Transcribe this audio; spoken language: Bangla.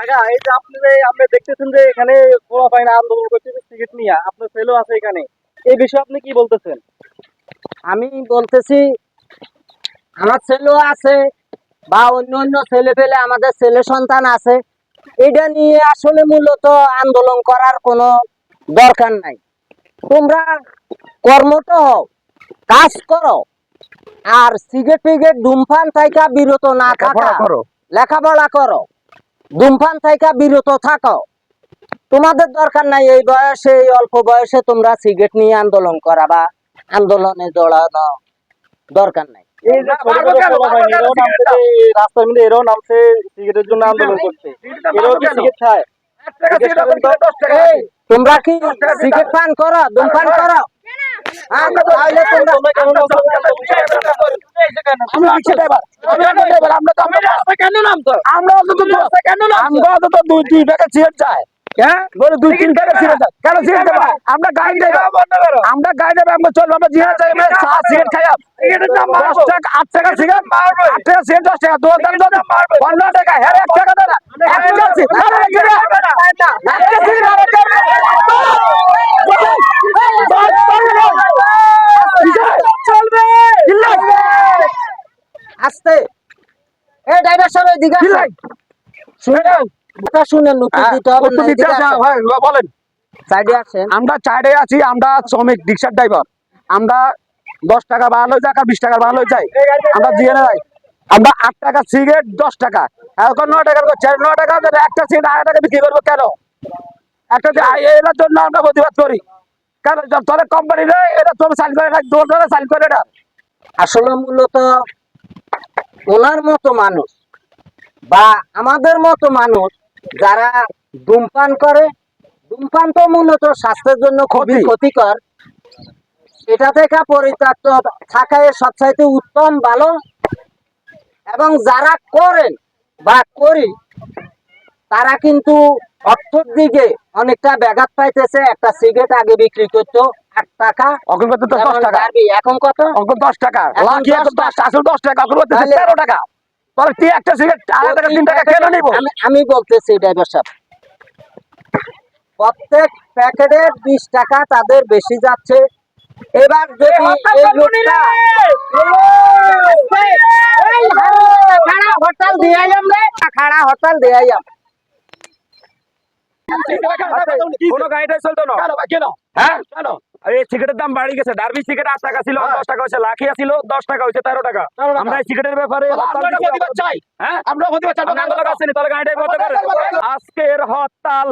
কাকা এই যে আপনি আপনি দেখতেছেন যে এখানে পোলা পাইনা আন্দোলন করতেছে সিগারেট নিয়ে আপনার ছেলেও আছে এখানে। এই বিষয়ে আপনি কি বলতেছেন? আমি বলতেছি আমার ছেলেও আছে বা অন্য অন্য ছেলে পেলে আমাদের ছেলে সন্তান আছে। এটা নিয়ে আসলে মূলত আন্দোলন করার কোনো দরকার নাই। তোমরা কর্মটা হও কাজ করো আর সিগারেট ফিগারেট ধূমপান থাইকা বিরত না থাকা করো। লেখাপড়া করো। ধূমপান থাইকা বিরত থাকো। তোমাদের দরকার নাই এই বয়সে এই অল্প বয়সে তোমরা সিগারেট নিয়ে আন্দোলন করা বা আন্দোলনে জড়ানো দরকার নাই। এরাও নামছে সিগারেটের জন্য আন্দোলন করছে। এরাও কি সিগারেট খায়? তোমরা কি সিগারেট পান করো? ধূমপান করো? হ্যাঁ, তাহলে তোমরা আমরা রিক্সা ড্রাইভার আমরা অটো ড্রাইভার আমরা তো আমরা কেন নামতো আমরা অন্তত কেন আমরা অন্তত দুই টাকা হ্যাঁ? বলে দুই তিন টাকা চাই কেন সিগারেট দেবো আমরা গাড়ি ড্রাইভার আমরা গাড়ি ড্রাইভার আমরা চলবো আমরা জিহাদ চাই আমরা চা সিগারেট খাই দশ টাকা আট টাকা সিগারেট আট টাকা দশ টাকা দু হাজার দশ পনেরো টাকা হ্যাঁ এক টাকা দেয় না। এক টাকা সিগারেট এক টাকা আস্তে। এই ড্রাইভার সাহেব এদিকে আসো। শুনেন কথা শুনে নতুন দিতে হবে না, এদিকে আসো। বলেন। সাইডে আসেন। আমরা চাইডে আছি আমরা শ্রমিক রিক্সার ড্রাইভার। আমরা দশ টাকা ভালো যাক আর বিশ টাকা ভালো যাই। আমরা দিয়ে যাই আমরা আট টাকা সিগারেট দশ টাকা। এখন নয় টাকা নয় টাকা একটা সিগারেট আড়াই টাকা বিক্রি করব কেন? একটা এটার জন্য আমরা প্রতিবাদ করি। কেন? তোদের কোম্পানি রে এটা তোর সাইন করে না ধরে সাইন করে না আসলে মূলত ওনার মতো মানুষ বা আমাদের মতো মানুষ যারা ধূমপান করে ধূমপান তো মূলত স্বাস্থ্যের জন্য খুবই ক্ষতিকর। এটা থেকে পরিত্যক্ত থাকায় সবচাইতে উত্তম ভালো। এবং যারা করেন বা করি তারা কিন্তু অর্থের দিকে অনেকটা ব্যাঘাত পাইতেছে একটা সিগারেট আগে বিক্রি করতো আট টাকা অখন কত দশ টাকা এখন কত অঙ্ক দশ টাকা এখন লাখি এখন দশ দশ আসল দশ টাকা অঙ্ক তেরো টাকা তাহলে তুই একটা সিগারেট আড়াই টাকা তিন টাকা কেন নিবো আমি বলতেছি ড্রাইভার সাহেব প্রত্যেক প্যাকেটে বিশ টাকা তাদের বেশি যাচ্ছে এবার যদি এই লোকটা এই খাড়া হরতাল দিয়ে আইলাম রে খাড়া হরতাল দিয়ে আইলাম কোনো গাড়িটাই চলতো না? কেন হ্যাঁ? কেন? এই সিগারেটের দাম বাড়ি গেছে। ডার্বি সিগারেট আট টাকা ছিল দশ টাকা হয়েছে লাখি ছিল দশ টাকা হয়েছে তেরো টাকা। আমরা এই সিগারেটের ব্যাপারে হ্যাঁ? আজকের হরতাল।